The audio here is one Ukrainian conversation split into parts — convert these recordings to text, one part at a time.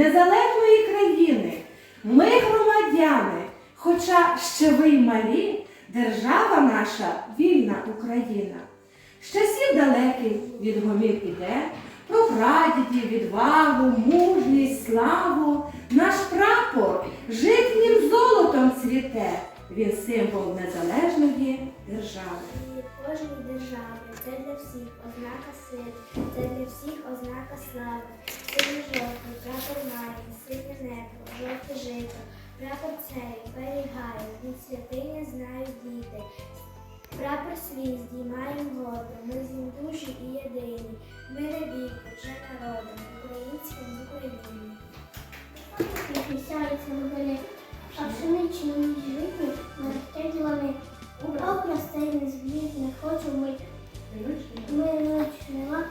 незалежної країни. Ми громадяни, хоча ще ви й малі, держава наша вільна Україна. З часів далеких від гомів іде, про прадідів, відвагу, мужність, славу. Наш прапор житнім золотом цвіте. Він символ незалежної держави. Кожної держави це для всіх ознака сили, це для всіх ознака слави. Синій жовтий, прапор має, синє небо, жовте жито, прапор цей берігає, від святиня знають діти. Прапор свій здіймаємо гордо, ми з ним душі і єдині. Ми не вік, вже народом, українським в Україні. Захищаються вони, а пшеничні житні мерехтять лани. Образ цей незбіг не хочу ми. Ми ночнила,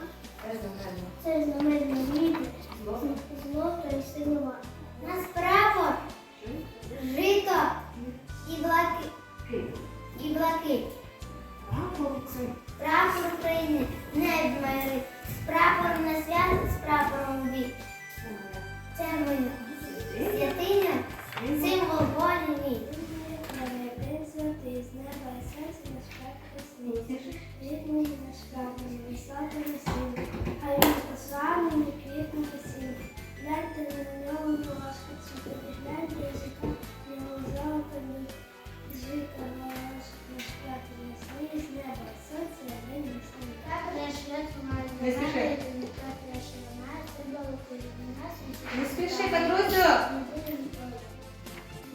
це знаменна віти, злото і синова. Нас прапор, жито і блаки, і блакить. Прапор України не мирить, з прапором на свято, з прапором вік. Це ми святиня, символ волі мій. Святий з неба і серця наш прапор Рідний наш прапор, високий син, хай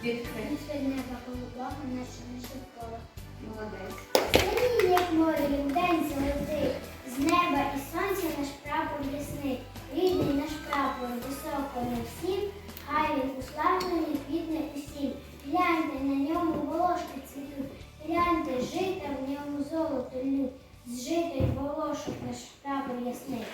Відкрий. Від неба голубого наше коло. Молодець. Синій, як море, він день з неба і сонця наш прапор ясний, рідний наш прапор, високо на всім, хай він уславлений квітне усім. Гляньте, на ньому волошки цвітуть, гляньте, жита в ньому золото лють, з жита й волошок наш прапор ясний.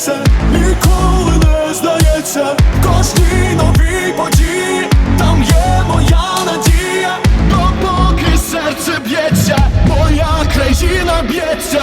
сміється, ніколи не здається, в кожній новій події, там є моя надія, Но поки серце б'ється, моя країна б'ється.